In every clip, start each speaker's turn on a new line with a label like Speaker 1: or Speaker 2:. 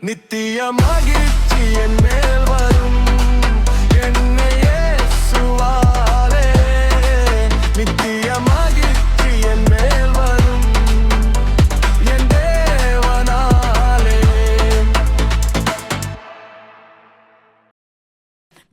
Speaker 1: நித்திய மகிழ்ச்சி என் மேல்.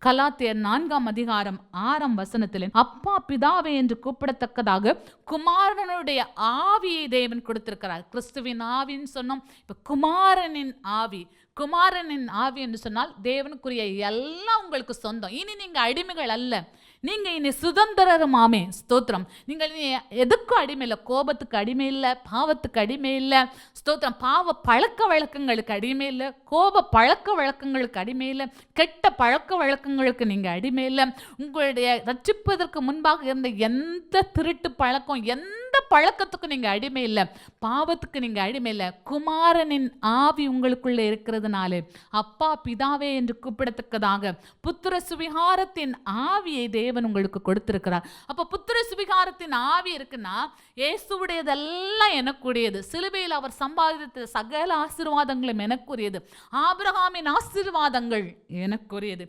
Speaker 2: கலாத்தியர் நான்காம் அதிகாரம் ஆறாம் வசனத்தில் அப்பா பிதாவே என்று கூப்பிடத்தக்கதாக குமாரனுடைய ஆவியை தேவன் கொடுத்திருக்கிறார். கிறிஸ்துவின் ஆவின்னு சொன்னோம். இப்போ குமாரனின் ஆவி குமாரனின் ஆவி என்று சொன்னால் தேவனுக்குரிய எல்லாம் உங்களுக்கு சொந்தம். இனி நீங்கள் அடிமைகள் அல்ல. நீங்கள் இனி சுதந்திரமாமே ஸ்தோத்திரம். நீங்கள் இனி எதுக்கும் அடிமை இல்லை. கோபத்துக்கு அடிமை இல்லை. பாவத்துக்கு அடிமை இல்லை. ஸ்தோத்திரம். பாவ பழக்க வழக்கங்களுக்கு அடிமை இல்லை. கோப பழக்க வழக்கங்களுக்கு அடிமை இல்லை. கெட்ட பழக்க பழக்கங்களுக்கு நீங்க அடிமை இல்லை உங்களுடைய ரட்சிப்பதற்கு முன்பாக இருந்த எந்த திருட்டு பழக்கம் எந்த பழக்கத்துக்கும் நீங்க அடிமை இல்லை பாவத்துக்கு நீங்க அடிமை இல்லை குமாரனின் ஆவி உங்களுக்குள்ள இருக்கிறதுனாலே அப்பா பிதாவே என்று கூப்பிடத்தக்கதாக புத்திர சுவிகாரத்தின் ஆவியை தேவன் உங்களுக்கு கொடுத்திருக்கிறார். அப்போ புத்திர சுவிகாரத்தின் ஆவி இருக்குன்னா இயேசுவுடையதெல்லாம் எனக்குரியது. சிலுவையில் அவர் சம்பாதித்த சகல ஆசீர்வாதங்களும் எனக்குரியது. ஆபிரகாமின் ஆசீர்வாதங்கள் எனக்குரியது.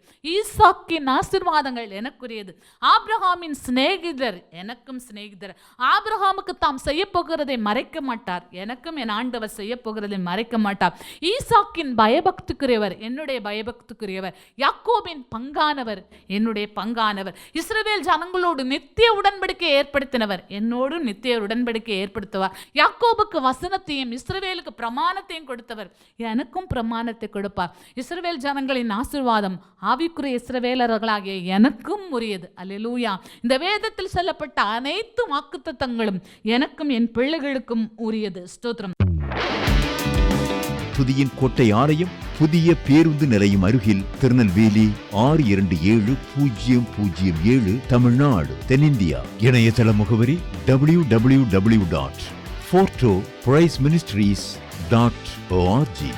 Speaker 2: ஈசாக்கின் ஆசீர்வாதங்கள் எனக்குரியது. ஆப்ரஹாமின் சிநேகிதர் எனக்கும் சிநேகிதர். ஆப்ரஹாமுக்கு தாம் செய்ய போகிறதை மறைக்க மாட்டார். எனக்கும் என் ஆண்டவர் செய்ய போகிறதை மறைக்க மாட்டார். ஈசாக்கின் பயபக்திக்குரியவர் என்னுடைய பயபக்திக்குரியவர். யாக்கோபின் பங்கானவர் என்னுடைய பங்கானவர். இஸ்ரேல் ஜனங்களோடு நித்திய உடன்படிக்கை ஏற்படுத்தினவர் என்னோடு நித்திய உடன்படிக்கை ஏற்படுத்துவார். யாக்கோபுக்கு வசனத்தையும் இஸ்ரவேலுக்கு பிரமாணத்தையும் கொடுத்தவர் எனக்கும் பிரமாணத்தை கொடுப்பார். இஸ்ரவேல் ஜனங்களின் ஆசிர்வாதம் ஆவிக்குரிய இஸ்ரவேலர்களாகிய எனக்கும் உரியது. அல்லேலூயா. இந்த வேதத்தில் சொல்லப்பட்ட அனைத்து வாக்குத்தத்தங்களும் எனக்கும் என் பிள்ளைகளுக்கும் உரியது. ஸ்தோத்திரம்.
Speaker 3: புதியின் கோட்டை ஆலயம் புதிய பேருந்து நிலையம் அருகில் திருநெல்வேலி ஆறு இரண்டு ஏழு பூஜ்ஜியம் பூஜ்ஜியம் ஏழு தமிழ்நாடு தென்னிந்தியா. இணையதள முகவரி W W W dot forto price ministries dot O R G